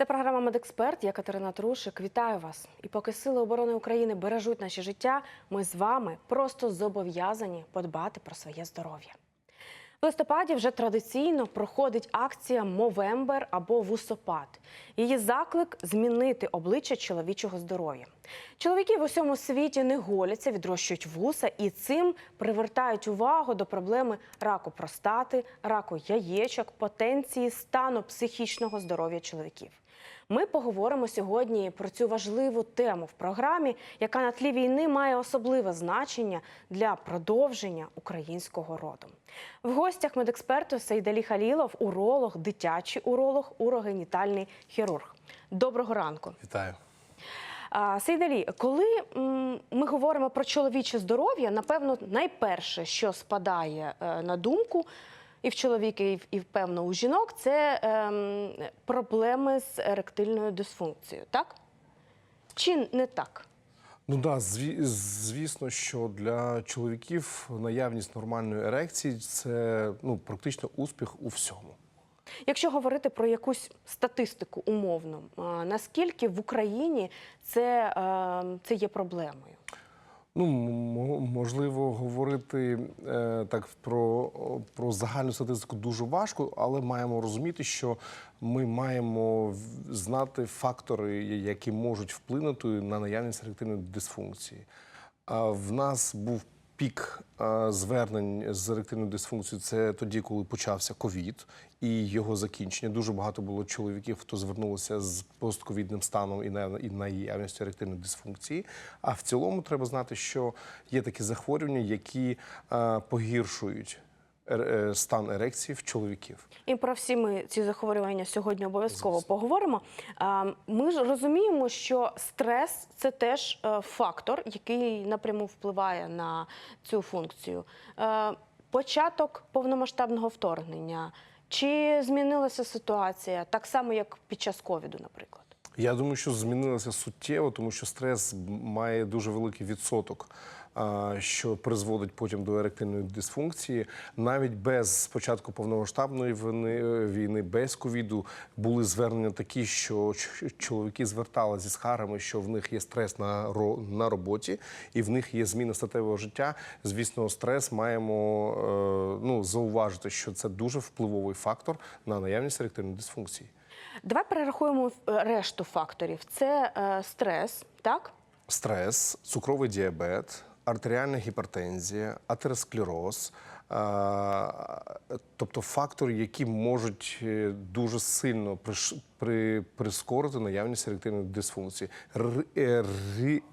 Це програма Медексперт. Я Катерина Трушик. Вітаю вас. І поки сили оборони України бережуть наші життя, ми з вами просто зобов'язані подбати про своє здоров'я. В листопаді вже традиційно проходить акція Мовембер або Вусопад. Її заклик змінити обличчя чоловічого здоров'я. Чоловіки в усьому світі не голяться, відрощують вуса і цим привертають увагу до проблеми раку простати, раку яєчок, потенції, стану психічного здоров'я чоловіків. Ми поговоримо сьогодні про цю важливу тему в програмі, яка на тлі війни має особливе значення для продовження українського роду. В гостях медексперту Сейдалі Халілов, уролог, дитячий уролог, урогенітальний хірург. Доброго ранку. Вітаю. Сейдалі, коли ми говоримо про чоловіче здоров'я, напевно, найперше, що спадає е, на думку, і в чоловіків, і певно у жінок, це ем, проблеми з еректильною дисфункцією, так? Чи не так? Ну да, зві, звісно, що для чоловіків наявність нормальної ерекції це ну практично успіх у всьому. Якщо говорити про якусь статистику умовно, наскільки в Україні це, е, це є проблемою? Ну можливо, говорити е, так про, про загальну статистику дуже важко, але маємо розуміти, що ми маємо знати фактори, які можуть вплинути на наявність еректильної дисфункції. А в нас був пік е, звернень з еректильною дисфункцією. Це тоді, коли почався ковід і його закінчення. Дуже багато було чоловіків, хто звернулися з постковідним станом і на і наявністю еректильної дисфункції. А в цілому треба знати, що є такі захворювання, які е, погіршують е, стан ерекції в чоловіків. І про всі ми ці захворювання сьогодні обов'язково поговоримо. Ми ж розуміємо, що стрес це теж е, фактор, який напряму впливає на цю функцію. Е, Початок повномасштабного вторгнення. Чи змінилася ситуація так само, як під час ковіду, наприклад? Я думаю, що змінилася суттєво, тому що стрес має дуже великий відсоток, що призводить потім до еректильної дисфункції. Навіть без спочатку повномасштабної війни, без ковіду були звернення такі, що чоловіки зверталися зі скаргами, що в них є стрес на на роботі, і в них є зміна статевого життя. Звісно, стрес маємо е, ну зауважити, що це дуже впливовий фактор на наявність еректильної дисфункції. Давай перерахуємо е, решту факторів. Це е, стрес, так? Стрес, цукровий діабет, артеріальна гіпертензія, атеросклероз, тобто фактори, які можуть е, дуже сильно прискорити наявність еректильної дисфункції е,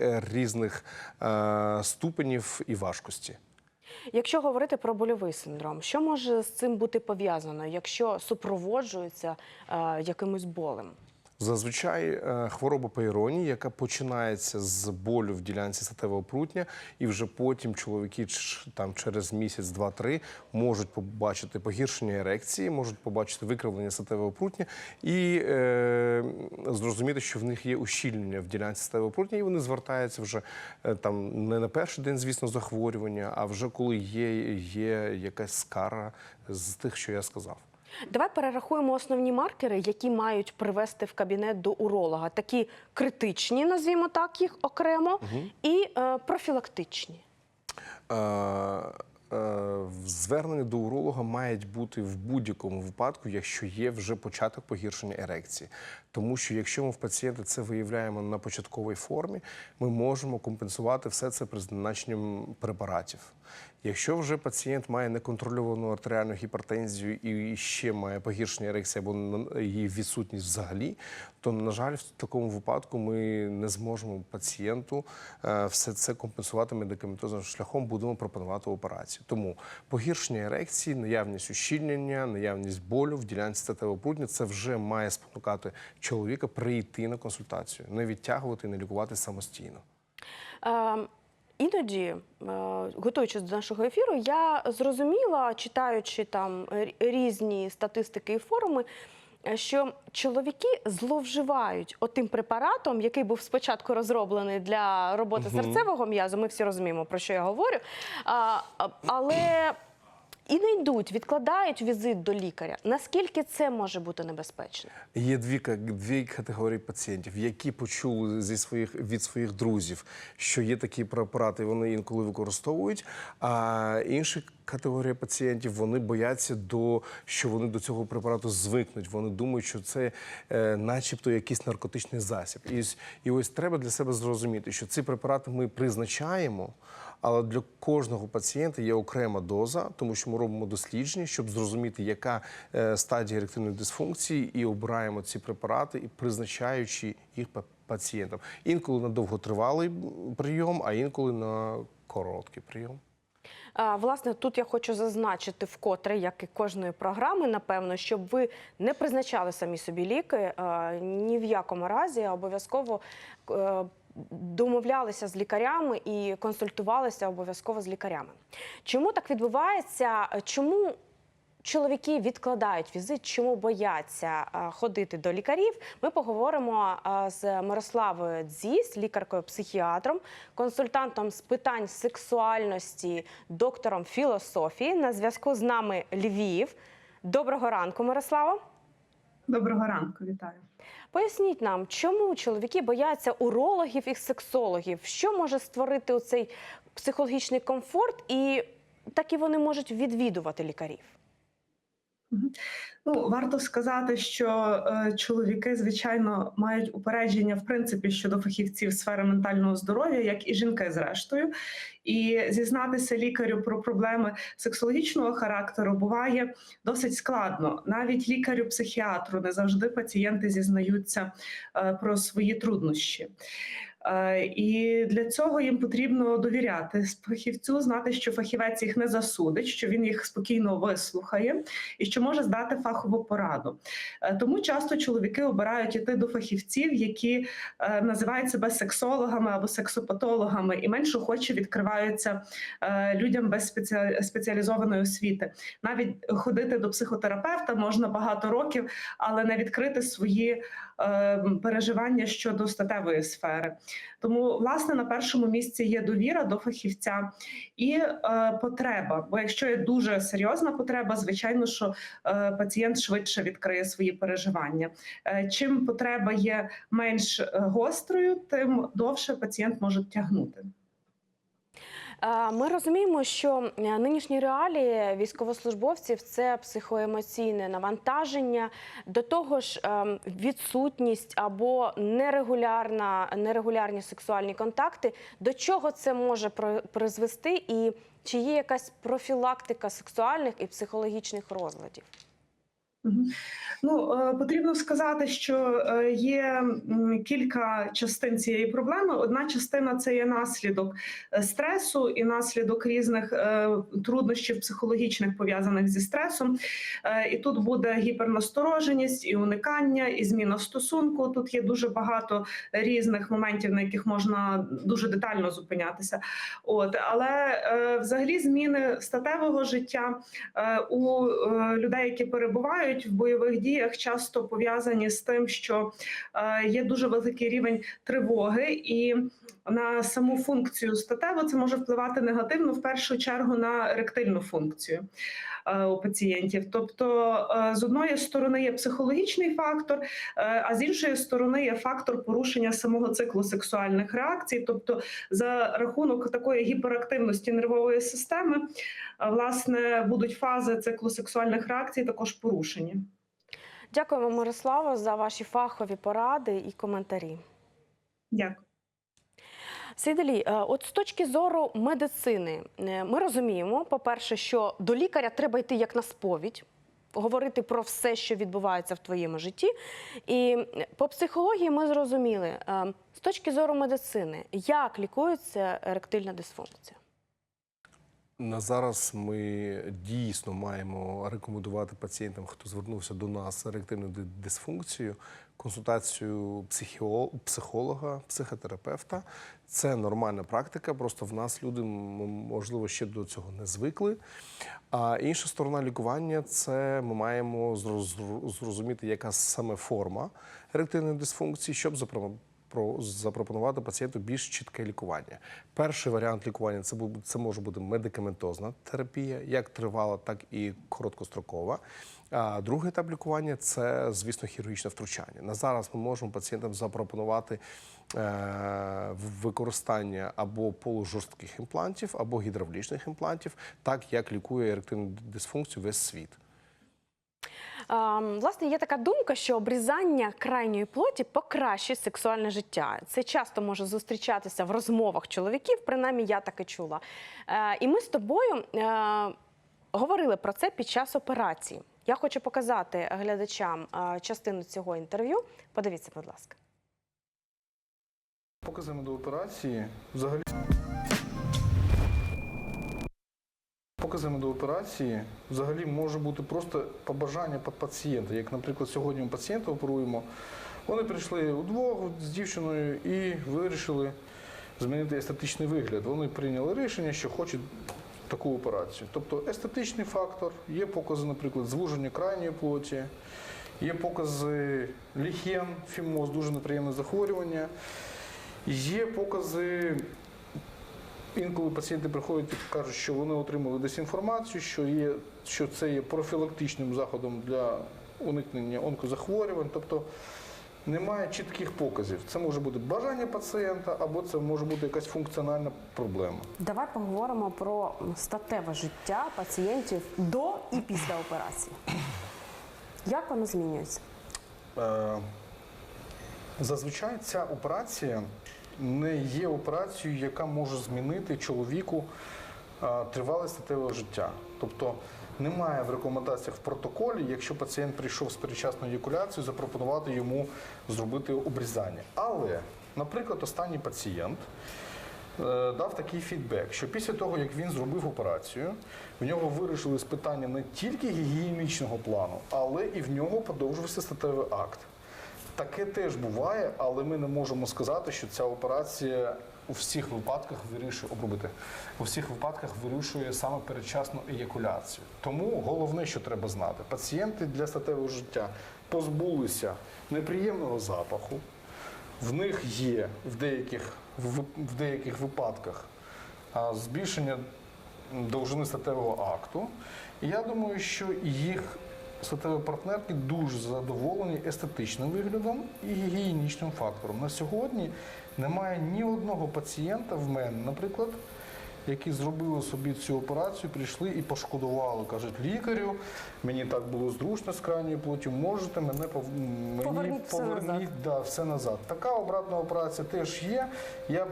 е, різних е, ступенів і важкості. Якщо говорити про больовий синдром, що може з цим бути пов'язано, якщо супроводжується е, якимось болем? Зазвичай е, хвороба Пейроні, яка починається з болю в ділянці статевого прутня, і вже потім чоловіки там через місяць, два-три можуть побачити погіршення ерекції, можуть побачити викривлення статевого прутня і е, зрозуміти, що в них є ущільнення в ділянці статевого прутня, і вони звертаються вже е, там не на перший день, звісно, захворювання, а вже коли є, є якась скара з тих, що я сказав. Давай перерахуємо основні маркери, які мають привести в кабінет до уролога. Такі критичні, назвімо так їх окремо, і е, профілактичні. Е, е, Звернення до уролога мають бути в будь-якому випадку, якщо є вже початок погіршення ерекції. Тому що якщо ми в пацієнта це виявляємо на початковій формі, ми можемо компенсувати все це призначенням препаратів. Якщо вже пацієнт має неконтрольовану артеріальну гіпертензію і ще має погіршення ерекції або її відсутність взагалі, то на жаль, в такому випадку ми не зможемо пацієнту е, все це компенсувати медикаментозним шляхом, будемо пропонувати операцію. Тому погіршення ерекції, наявність ущільнення, наявність болю в ділянці статевого прутня це вже має спонукати чоловіка прийти на консультацію, не відтягувати, не лікувати самостійно. Е, Іноді, е, готуючись до нашого ефіру, я зрозуміла, читаючи там різні статистики і форуми, е, що чоловіки зловживають отим препаратом, який був спочатку розроблений для роботи серцевого м'язу. Ми всі розуміємо, про що я говорю. Але і не йдуть, відкладають візит до лікаря. Наскільки це може бути небезпечно? Є дві, дві категорії пацієнтів, які почули зі своїх від своїх друзів, що є такі препарати, вони інколи використовують. А інша категорія пацієнтів вони бояться до що вони до цього препарату звикнуть. Вони думають, що це, е, начебто, якийсь наркотичний засіб. І, і ось треба для себе зрозуміти, що ці препарати ми призначаємо. Але для кожного пацієнта є окрема доза, тому що ми робимо дослідження, щоб зрозуміти, яка е, стадія еректильної дисфункції, і обираємо ці препарати, і призначаючи їх пацієнтам. Інколи на довготривалий прийом, а інколи на короткий прийом. Власне, тут я хочу зазначити вкотре, як і кожної програми, напевно, щоб ви не призначали самі собі ліки ні в якому разі, а обов'язково е, домовлялися з лікарями і консультувалися обов'язково з лікарями. Чому так відбувається? Чому чоловіки відкладають візит, чому бояться ходити до лікарів? Ми поговоримо з Мирославою Дзіс, лікаркою-психіатром, консультантом з питань сексуальності, доктором філософії. На зв'язку з нами Львів. Доброго ранку, Мирослава. Доброго ранку, вітаю. Поясніть нам, чому чоловіки бояться урологів і сексологів? Що може створити оцей психологічний комфорт, і так і вони можуть відвідувати лікарів? Ну, варто сказати, що е, чоловіки, звичайно, мають упередження в принципі щодо фахівців сфери ментального здоров'я, як і жінки, зрештою. І зізнатися лікарю про проблеми сексологічного характеру буває досить складно. Навіть лікарю-психіатру не завжди пацієнти зізнаються е, про свої труднощі. Е, І для цього їм потрібно довіряти фахівцю, знати, що фахівець їх не засудить, що він їх спокійно вислухає і що може здати фахову пораду. Е, Тому часто чоловіки обирають іти до фахівців, які е, називають себе сексологами або сексопатологами, і менш охоче відкриваються людям без спеціа- спеціалізованої освіти. Навіть ходити до психотерапевта можна багато років, але не відкрити свої переживання щодо статевої сфери. Тому, власне, на першому місці є довіра до фахівця і е, потреба. Бо якщо є дуже серйозна потреба, звичайно, що е, пацієнт швидше відкриє свої переживання. Е, чим потреба є менш гострою, тим довше пацієнт може тягнути. Е, Ми розуміємо, що е, нинішні реалії військовослужбовців це психоемоційне навантаження, до того ж, ем, відсутність або нерегулярна, нерегулярні сексуальні контакти. До чого це може призвести, і чи є якась профілактика сексуальних і психологічних розладів? Ну е, потрібно сказати, що е, є кілька частин цієї проблеми. Одна частина це є наслідок е, стресу і наслідок різних труднощів психологічних пов'язаних зі стресом. І тут буде гіпернастороженість, і уникання, і зміна стосунку. Тут є дуже багато різних моментів, на яких можна дуже детально зупинятися. От але взагалі зміни статевого життя у людей, які перебувають в бойових діях, часто пов'язані з тим, що е, є дуже великий рівень тривоги, і на саму функцію статеву це може впливати негативно в першу чергу на ректильну функцію. Е, У пацієнтів, тобто е, з одної сторони є психологічний фактор, е, а з іншої сторони є фактор порушення самого циклу сексуальних реакцій. Тобто, за рахунок такої гіперактивності нервової системи, власне, будуть фази циклу сексуальних реакцій також порушені. Дякуємо, Мирослава, за ваші фахові поради і коментарі. Дякую. Сейдалі, е, от з точки зору медицини, е, ми розуміємо, по-перше, що до лікаря треба йти як на сповідь, говорити про все, що відбувається в твоєму житті. І е, по психології ми зрозуміли, з точки зору медицини, як лікується еректильна дисфункція. На зараз ми дійсно маємо рекомендувати пацієнтам, хто звернувся до нас з еректильною ди- дисфункцією, консультацію психолога, психотерапевта. Це нормальна практика. Просто в нас люди можливо ще до цього не звикли. А інша сторона лікування це ми маємо зрозуміти, яка саме форма еректильної дисфункції, щоб запро- про запропонувати пацієнту більш чітке лікування. Перший варіант лікування це це може бути медикаментозна терапія, як тривала, так і короткострокова. А другий етап лікування це, звісно, хірургічне втручання. На зараз ми можемо пацієнтам запропонувати е, використання або полужорстких імплантів, або гідравлічних імплантів, так як лікує еректильну дисфункцію весь світ. Власне, є така думка, що обрізання крайньої плоті покращить сексуальне життя. Це часто може зустрічатися в розмовах чоловіків, принаймні я так і чула. Е, і ми з тобою е, говорили про це під час операції. Я хочу показати глядачам е, частину цього інтерв'ю. Подивіться, будь ласка. Показами до операції взагалі. Показами до операції взагалі може бути просто побажання пацієнта. Як, наприклад, сьогодні ми пацієнта оперуємо, вони прийшли удвох з дівчиною і вирішили змінити естетичний вигляд. Вони прийняли рішення, що хочуть таку операцію. Тобто естетичний фактор, є покази, наприклад, звуження крайньої плоті, є покази ліхен, фімоз, дуже неприємне захворювання. Є покази. Інколи пацієнти приходять і кажуть, що вони отримали десь інформацію, що, є, що це є профілактичним заходом для уникнення онкозахворювань. Тобто немає чітких показів. Це може бути бажання пацієнта або це може бути якась функціональна проблема. Давай поговоримо про статеве життя пацієнтів до і після операції. Як воно змінюється? Е, Зазвичай ця операція не є операцією, яка може змінити чоловіку е, тривалість статевого життя. Тобто немає в рекомендаціях в протоколі, якщо пацієнт прийшов з передчасною еякуляцією, запропонувати йому зробити обрізання. Але, наприклад, останній пацієнт е, дав такий фідбек, що після того, як він зробив операцію, в нього вирішили питання не тільки гігієнічного плану, але і в нього подовжився статевий акт. Таке теж буває, але ми не можемо сказати, що ця операція у всіх випадках вирішує обробити. У всіх випадках вирішує саме передчасну еякуляцію. Тому головне, що треба знати, пацієнти для статевого життя позбулися неприємного запаху. В них є в деяких, в, в деяких випадках а, збільшення довжини статевого акту. І я думаю, що їх статеві партнерки дуже задоволені естетичним виглядом і гігієнічним фактором. На сьогодні немає ні одного пацієнта в мене, наприклад, які зробили собі цю операцію, прийшли і пошкодували. Кажуть, лікарю, мені так було зручно з крайньою плоттю, можете мене пов- мені Поверніть все назад. да, все назад. Така обратна операція теж є. Я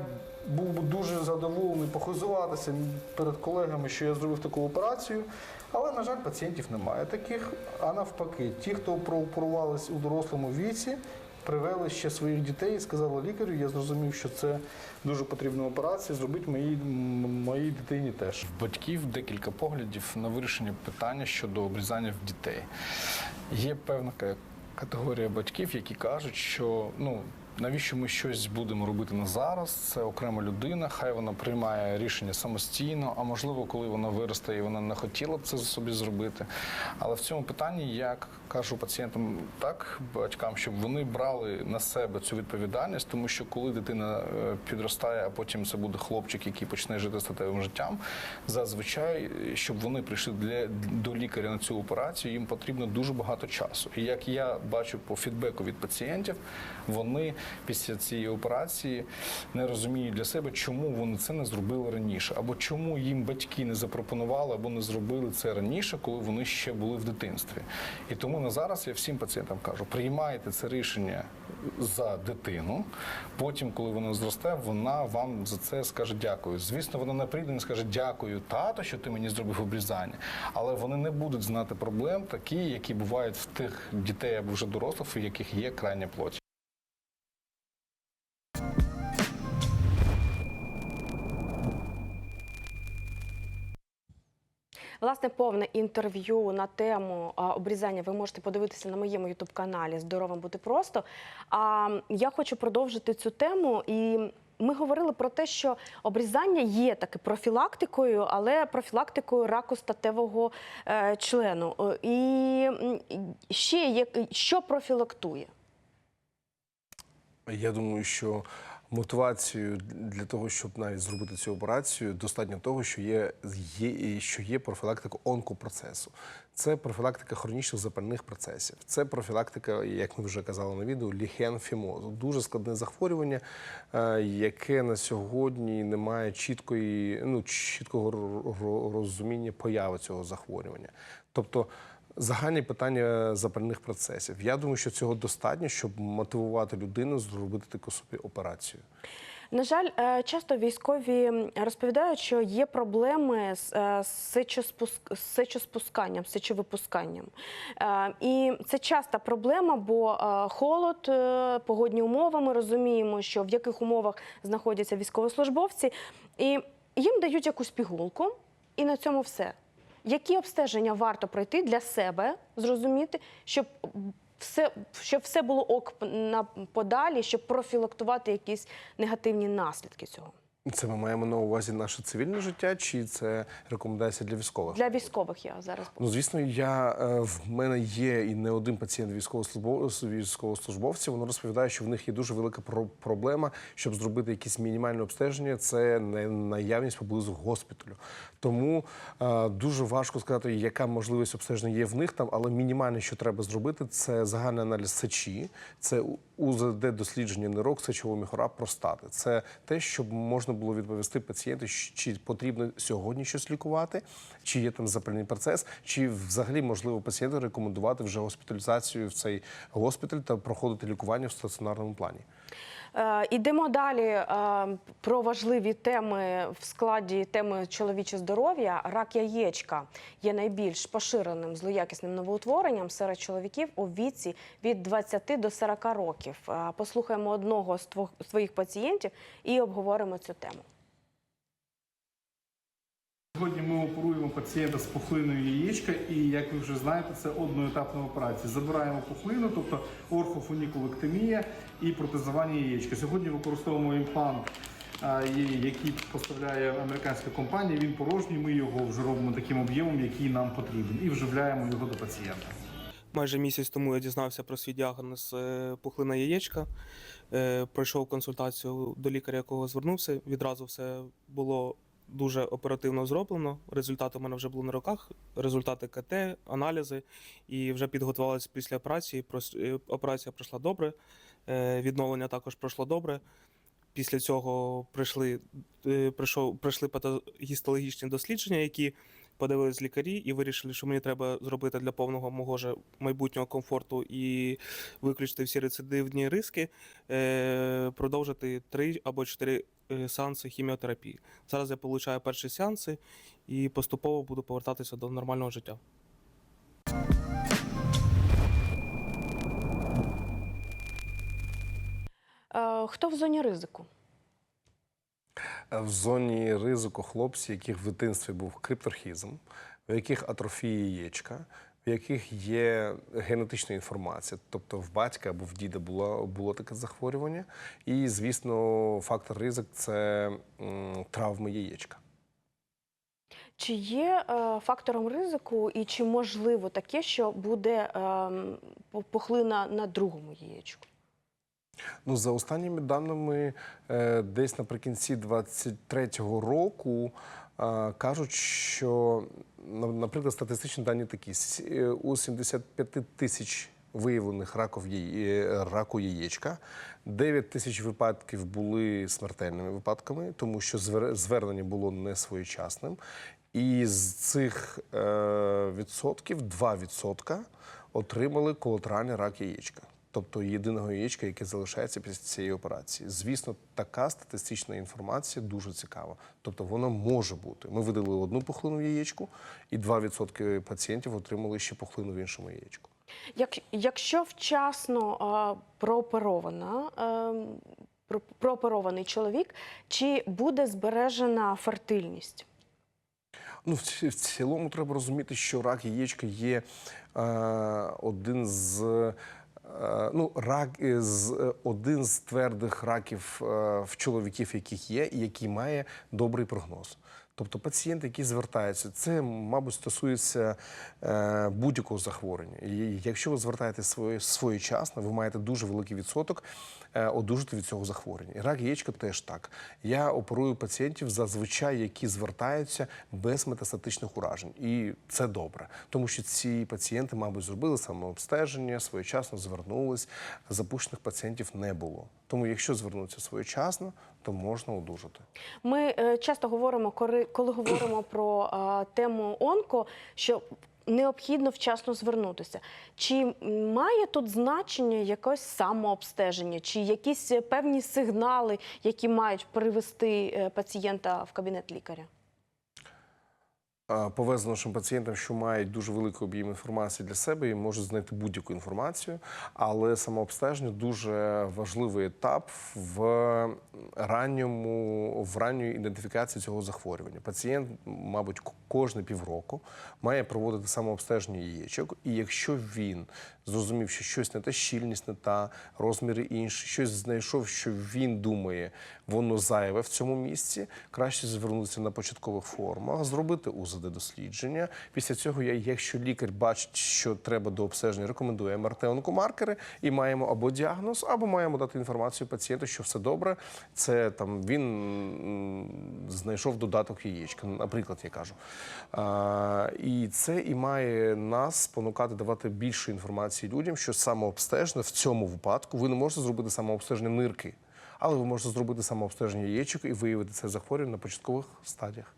був би дуже задоволений похизуватися перед колегами, що я зробив таку операцію. Але, на жаль, пацієнтів немає таких. А навпаки, ті, хто прооперувалися у дорослому віці, привели ще своїх дітей і сказали лікарю, я зрозумів, що це дуже потрібна операція, зробіть моїй, моїй дитині теж. В батьків декілька поглядів на вирішення питання щодо обрізання в дітей. Є певна категорія батьків, які кажуть, що ну. Навіщо ми щось будемо робити на зараз? Це окрема людина, хай вона приймає рішення самостійно, а можливо, коли вона виросте і вона не хотіла б це собі зробити. Але в цьому питанні я кажу пацієнтам так, батькам, щоб вони брали на себе цю відповідальність, тому що коли дитина е, підростає, а потім це буде хлопчик, який почне жити статевим життям, зазвичай, е, щоб вони прийшли для до лікаря на цю операцію, їм потрібно дуже багато часу. І як я бачу по фідбеку від пацієнтів, вони після цієї операції не розуміють для себе, чому вони це не зробили раніше, або чому їм батьки не запропонували або не зробили це раніше, коли вони ще були в дитинстві. І тому на зараз я всім пацієнтам кажу: приймайте це рішення за дитину. Потім, коли вона зросте, вона вам за це скаже дякую. Звісно, вона не прийде і скаже дякую, тато, що ти мені зробив обрізання. Але вони не будуть знати проблем, такі, які бувають в тих дітей або вже дорослих, у яких є крайня плоть. Власне, повне інтерв'ю на тему обрізання ви можете подивитися на моєму ютуб-каналі Здоровим бути просто. А я хочу продовжити цю тему і. Ми говорили про те, що обрізання є таки профілактикою, але профілактикою раку статевого е, члену. Е, І ще є що профілактує? Я думаю, що мотивацією для того, щоб навіть зробити цю операцію, достатньо того, що є, є, що є профілактика онкопроцесу. Це профілактика хронічних запальних процесів. Це профілактика, як ми вже казали на відео, ліхенфімозу. Дуже складне захворювання, е, яке на сьогодні не має чіткої, ну, чіткого ро- ро- розуміння появи цього захворювання. Тобто Загальні питання запальних процесів. Я думаю, що цього достатньо, щоб мотивувати людину зробити таку собі операцію. На жаль, е, часто військові розповідають, що є проблеми з е, сечоспусканням, сечовипусканням. Е, І це часта проблема, бо холод, погодні умови. Ми розуміємо, що в яких умовах знаходяться військовослужбовці, і їм дають якусь пігулку, і на цьому все. Які обстеження варто пройти для себе, зрозуміти, щоб все, щоб все було ок на подалі, щоб профілактувати якісь негативні наслідки цього Це ми маємо на увазі наше цивільне життя, чи це рекомендація для військових? для військових. Я зараз Ну, звісно, я е, в мене є і не один пацієнт військовослужбов- військовослужбовців. Вони розповідають, що в них є дуже велика про- проблема, щоб зробити якісь мінімальне обстеження. Це не наявність поблизу госпіталю. Тому е, дуже важко сказати, яка можливість обстеження є в них там, але мінімальне, що треба зробити, це загальний аналіз сечі, це УЗД дослідження нирок, сечового міхора, простати. Це те, щоб можна було відповісти пацієнту, чи потрібно сьогодні щось лікувати, чи є там запальний процес, чи взагалі можливо пацієнту рекомендувати вже госпіталізацію в цей госпіталь та проходити лікування в стаціонарному плані. Е, Ідемо далі е, про важливі теми в складі теми чоловіче здоров'я. Рак яєчка є найбільш поширеним злоякісним новоутворенням серед чоловіків у віці від 20 до 40 років. Е, Послухаємо одного з своїх пацієнтів і обговоримо цю тему. Сьогодні ми оперуємо пацієнта з пухлиною яєчка, і як ви вже знаєте, це одноетапна операція. Забираємо пухлину, тобто орфофунікулектомія і протезування яєчка. Сьогодні використовуємо імплант, який поставляє американська компанія. Він порожній. Ми його вже робимо таким об'ємом, який нам потрібен, і вживляємо його до пацієнта. Майже місяць тому я дізнався про свій діагноз е, пухлина яєчка. Е, Пройшов консультацію до лікаря, якого звернувся. Відразу все було дуже оперативно зроблено. Результати у мене вже були на руках. Результати КТ, аналізи. І вже підготувалися після операції. Е, Операція пройшла добре. е, Відновлення також пройшло добре. Після цього прийшли, е, прийшов, пройшли патогістологічні дослідження, які подивились лікарі і вирішили, що мені треба зробити для повного мого же майбутнього комфорту і виключити всі рецидивні риски, продовжити три або чотири е, сеанси хіміотерапії. Зараз я получаю перші сеанси і поступово буду повертатися до нормального життя. Е, Хто в зоні ризику? Е, В зоні ризику хлопці, яких в дитинстві був крипторхізм, у яких атрофія яєчка, в яких є генетична інформація, тобто в батька або в діда було, було таке захворювання. І, звісно, фактор ризик це травми яєчка. Чи є е, фактором ризику, і чи можливо таке, що буде е, по- пухлина на другому яєчку? Ну, за останніми даними, е, десь наприкінці 23-го року е, кажуть, що, на- наприклад, статистичні дані такі: е, у 75 тисяч виявлених раків яє- раку яєчка, 9 тисяч випадків були смертельними випадками, тому що звер- звернення було не своєчасним. І з цих е, відсотків 2 відсотка отримали колатеральний рак яєчка тобто єдиного яєчка, яке залишається після цієї операції. Звісно, така статистична інформація дуже цікава. Тобто воно може бути. Ми видали одну пухлину в яєчку, і 2% пацієнтів отримали ще пухлину в іншому яєчку. Як, якщо вчасно е, прооперована, е, про- прооперований чоловік, чи буде збережена фертильність? Ну, в цілому треба розуміти, що рак яєчка є е, один з. Е, Ну, рак з е, один з твердих раків е, в чоловіків, яких є, і який має добрий прогноз. Тобто пацієнти, які звертаються, це, мабуть, стосується е, будь-якого захворювання. І якщо ви звертаєтесь своє, своєчасно, ви маєте дуже великий відсоток е, одужати від цього захворювання. І рак яєчка теж так. Я оперую пацієнтів зазвичай, які звертаються без метастатичних уражень. І це добре, тому що ці пацієнти, мабуть, зробили самообстеження, своєчасно звернулись. Запущених пацієнтів не було. Тому, якщо звернутися своєчасно, то можна одужати. Ми е, часто говоримо, коли, коли говоримо про тему онко, що необхідно вчасно звернутися. Чи має тут значення якось самообстеження, чи якісь певні сигнали, які мають привести е, пацієнта в кабінет лікаря? А, Повезено нашим пацієнтам, що мають дуже великий об'єм інформації для себе і можуть знайти будь-яку інформацію, але самообстеження дуже важливий етап в ранньому в ранньої ідентифікації цього захворювання. Пацієнт, мабуть, кожне півроку має проводити самообстеження яєчок, і якщо він зрозумів, що щось не та щільність, не та розміри інші, щось знайшов, що він думає, воно зайве в цьому місці, краще звернутися на початкових формах, зробити УЗД дослідження. Після цього, я, якщо лікар бачить, що треба до обстеження, рекомендує МРТ-онкомаркери і маємо або діагноз, або маємо дати інформацію пацієнту, що все добре. Це там він знайшов додаток яєчка, наприклад, я кажу. А, і це і має нас спонукати давати більше інформації людям, що самообстеження в цьому випадку ви не можете зробити самообстеження нирки, але ви можете зробити самообстеження яєчок і виявити це захворювання на початкових стадіях.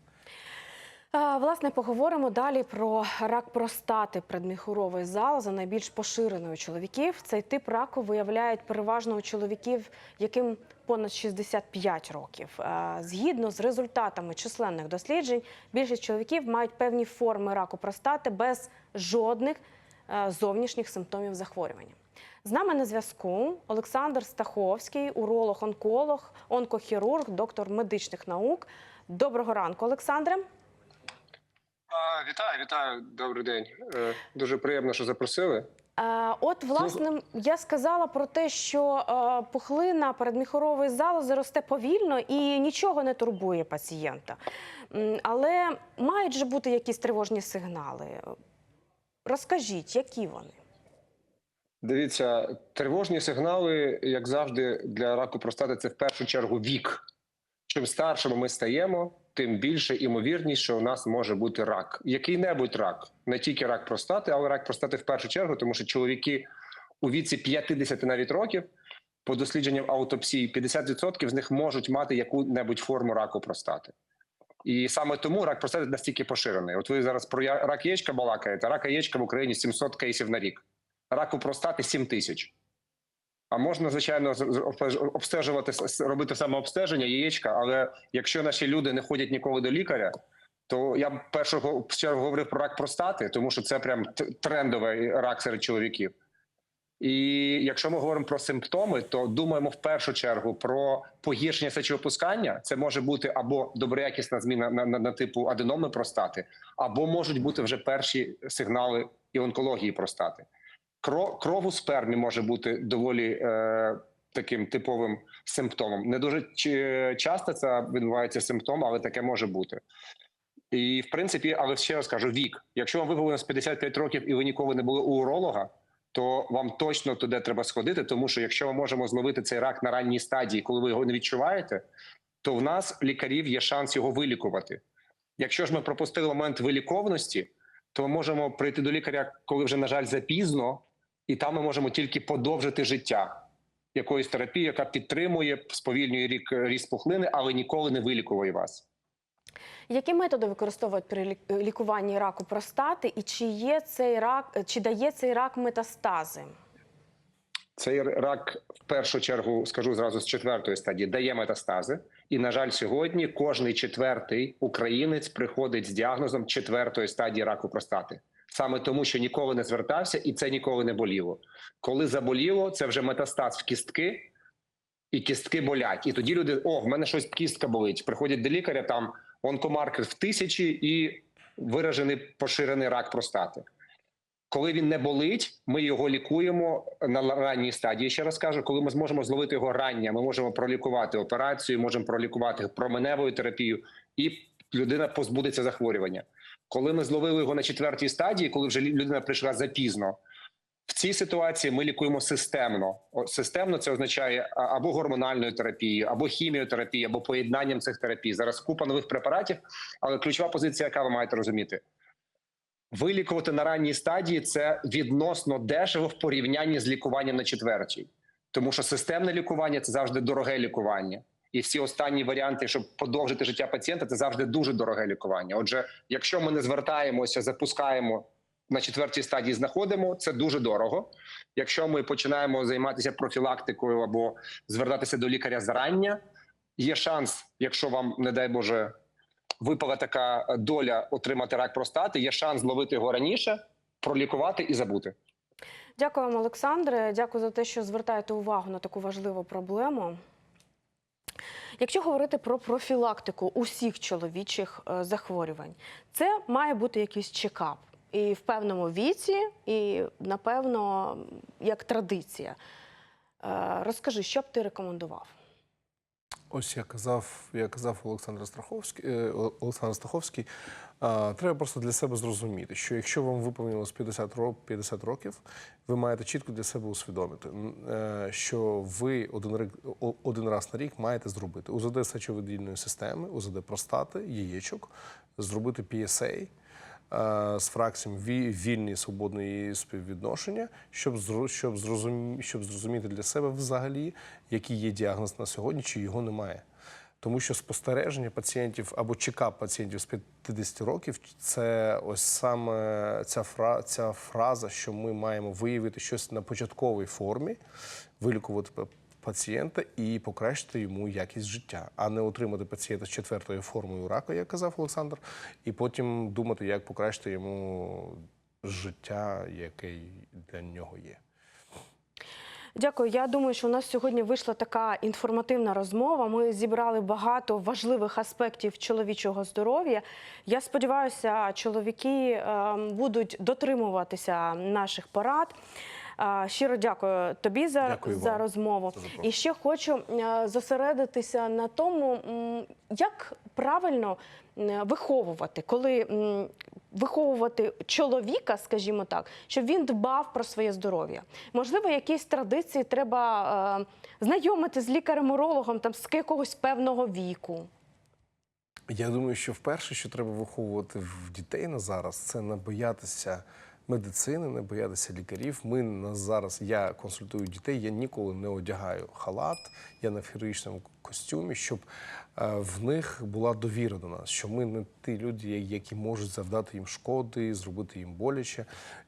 Власне, поговоримо далі про рак простати предміхурової залози, найбільш поширеної у чоловіків. Цей тип раку виявляють переважно у чоловіків, яким понад 65 років. Згідно з результатами численних досліджень, більшість чоловіків мають певні форми раку простати без жодних зовнішніх симптомів захворювання. З нами на зв'язку Олександр Стаховський, уролог-онколог, онкохірург, доктор медичних наук. Доброго ранку, Олександре. Вітаю, вітаю, добрий день. Е, Дуже приємно, що запросили. Е, От, власне, я сказала про те, що е, пухлина передміхорової залози росте повільно і нічого не турбує пацієнта. Але мають же бути якісь тривожні сигнали. Розкажіть, які вони? Дивіться, тривожні сигнали, як завжди, для раку простати це в першу чергу вік. Чим старшими ми стаємо, тим більше імовірність, що у нас може бути рак. Який-небудь рак, не тільки рак простати, але рак простати в першу чергу, тому що чоловіки у віці 50 навіть років, по дослідженням аутопсії, 50% з них можуть мати яку-небудь форму раку простати. І саме тому рак простати настільки поширений. От ви зараз про рак яєчка балакаєте. Рак яєчка в Україні 700 кейсів на рік. Раку простати 7 тисяч. А можна, звичайно, обстежувати, робити самообстеження яєчка, але якщо наші люди не ходять ніколи до лікаря, то я б першого чергу говорив про рак простати, тому що це прям трендовий рак серед чоловіків. І якщо ми говоримо про симптоми, то думаємо в першу чергу про погіршення сечовипускання. Це може бути або доброякісна зміна на, на, на типу аденоми простати, або можуть бути вже перші сигнали і онкології простати. Кров, кров у спермі може бути доволі е, таким типовим симптомом. Не дуже часто це відбувається симптом, але таке може бути. І в принципі, але ще раз кажу, вік. Якщо вам виповнилось 55 років і ви ніколи не були у уролога, то вам точно туди треба сходити, тому що якщо ми можемо зловити цей рак на ранній стадії, коли ви його не відчуваєте, то в нас лікарів є шанс його вилікувати. Якщо ж ми пропустили момент виліковності, то ми можемо прийти до лікаря, коли вже, на жаль, запізно, і там ми можемо тільки подовжити життя якоюсь терапією, яка підтримує, сповільнює рік ріст пухлини, але ніколи не вилікує вас. Які методи використовують при лік- лікуванні раку простати, і чи є цей рак, чи дає цей рак метастази? Цей рак в першу чергу скажу зразу з четвертої стадії дає метастази. І на жаль, сьогодні кожний четвертий українець приходить з діагнозом четвертої стадії раку простати. Саме тому, що ніколи не звертався, і це ніколи не боліло. Коли заболіло, це вже метастаз в кістки, і кістки болять. І тоді люди: о, в мене щось кістка болить. Приходять до лікаря, там онкомаркер в тисячі і виражений поширений рак простати. Коли він не болить, ми його лікуємо на ранній стадії. Ще раз кажу, коли ми зможемо зловити його рання, ми можемо пролікувати операцію, можемо пролікувати променевою терапією і людина позбудеться захворювання. Коли ми зловили його на четвертій стадії, коли вже людина прийшла запізно, в цій ситуації ми лікуємо системно. Системно це означає або гормональною терапією, або хіміотерапією, або поєднанням цих терапій. Зараз купа нових препаратів, але ключова позиція, яка ви маєте розуміти, вилікувати на ранній стадії це відносно дешево в порівнянні з лікуванням на четвертій, тому що системне лікування це завжди дороге лікування. І всі останні варіанти, щоб подовжити життя пацієнта, це завжди дуже дороге лікування. Отже, якщо ми не звертаємося, запускаємо на четвертій стадії, знаходимо це дуже дорого. Якщо ми починаємо займатися профілактикою або звертатися до лікаря зарання, є шанс, якщо вам, не дай Боже, випала така доля отримати рак простати, є шанс зловити його раніше, пролікувати і забути. Дякую вам, Олександре. Дякую за те, що звертаєте увагу на таку важливу проблему. Якщо говорити про профілактику усіх чоловічих е, захворювань, це має бути якийсь чекап. І в певному віці, і напевно, як традиція. Е, Розкажи, що б ти рекомендував? Ось я казав, я казав Олександр Страховський, е, Олександр Стаховський. а, Треба просто для себе зрозуміти, що якщо вам виповнилось 50 ро- 50 років, ви маєте чітко для себе усвідомити, е, що ви один рік один раз на рік маєте зробити УЗД сечовидільної системи, УЗД простати, яєчок, зробити PSA, з фракціями ві- вільні свободної співвідношення, щоб щоб зрозумі, щоб зрозуміти для себе взагалі, який є діагноз на сьогодні, чи його немає. Тому що спостереження пацієнтів або чекап пацієнтів з 50 років це ось саме ця, фра, ця фраза, що ми маємо виявити щось на початковій формі, вилікувати пацієнта і покращити йому якість життя, а не отримати пацієнта з четвертою формою раку, як казав Олександр, і потім думати, як покращити йому життя, яке для нього є. Дякую. Я думаю, що у нас сьогодні вийшла така інформативна розмова. Ми зібрали багато важливих аспектів чоловічого здоров'я. Я сподіваюся, чоловіки е, будуть дотримуватися наших порад. Е, Щиро дякую тобі за, Дякую за розмову. за. І ще хочу е, зосередитися на тому, як правильно виховувати, коли виховувати чоловіка, скажімо так, щоб він дбав про своє здоров'я. Можливо, якісь традиції треба е, знайомити з лікарем-урологом там з якогось певного віку. Я думаю, що вперше, що треба виховувати в дітей на зараз, це не боятися медицини, не боятися лікарів. Ми на зараз, я консультую дітей, я ніколи не одягаю халат, я на хірургічному костюмі, щоб е, в них була довіра до нас, що ми не ті люди, які можуть завдати їм шкоди, зробити їм боляче.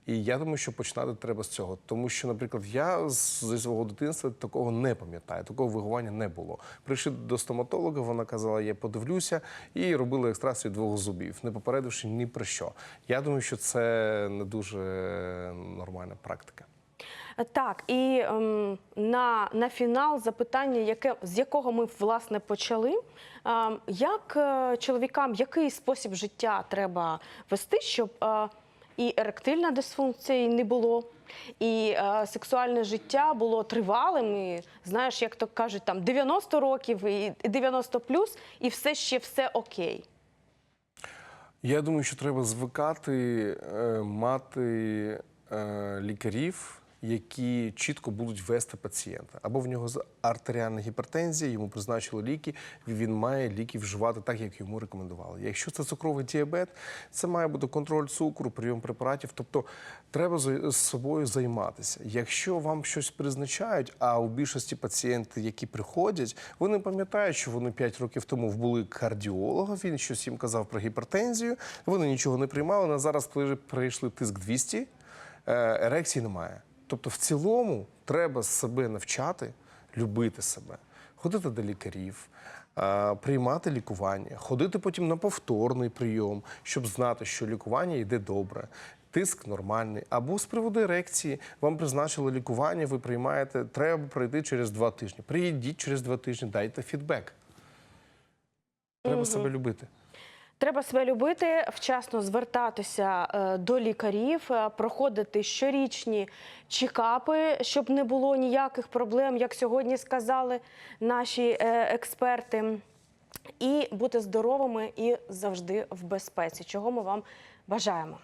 І я думаю, що починати треба з цього. Тому що, наприклад, я зі свого дитинства такого не пам'ятаю, такого виховання не було. Прийшли до стоматолога, вона казала, я подивлюся, і робили екстракцію двох зубів, не попередивши ні про що. Я думаю, що це не дуже нормальна практика. Так, і ем, на, на фінал запитання, яке, з якого ми власне почали. Ем, як е, чоловікам, який спосіб життя треба вести, щоб е, і еректильна дисфункція не було, і е, сексуальне життя було тривалим, і знаєш, як то кажуть, там 90 років і 90 плюс, і все ще все окей. Я думаю, що треба звикати е, мати е, лікарів, які чітко будуть вести пацієнта. Або в нього артеріальна гіпертензія, йому призначили ліки, і він має ліки вживати так, як йому рекомендували. Якщо це цукровий діабет, це має бути контроль цукру, прийом препаратів. Тобто треба з собою займатися. Якщо вам щось призначають, а у більшості пацієнтів, які приходять, вони пам'ятають, що вони 5 років тому були кардіолога, він щось їм казав про гіпертензію, вони нічого не приймали. На зараз коли прийшли тиск 200, е, ерекції немає. Тобто, в цілому треба себе навчати, любити себе, ходити до лікарів, е, приймати лікування, ходити потім на повторний прийом, щоб знати, що лікування йде добре. Тиск нормальний. Або з приводу ерекції вам призначили лікування, ви приймаєте, треба пройти через два тижні. Приїдіть через два тижні, дайте фідбек. Треба Мгм. себе любити. Треба себе любити, вчасно звертатися е, до лікарів, е, проходити щорічні чекапи, щоб не було ніяких проблем, як сьогодні сказали наші е, експерти. і бути здоровими і завжди в безпеці, чого ми вам бажаємо.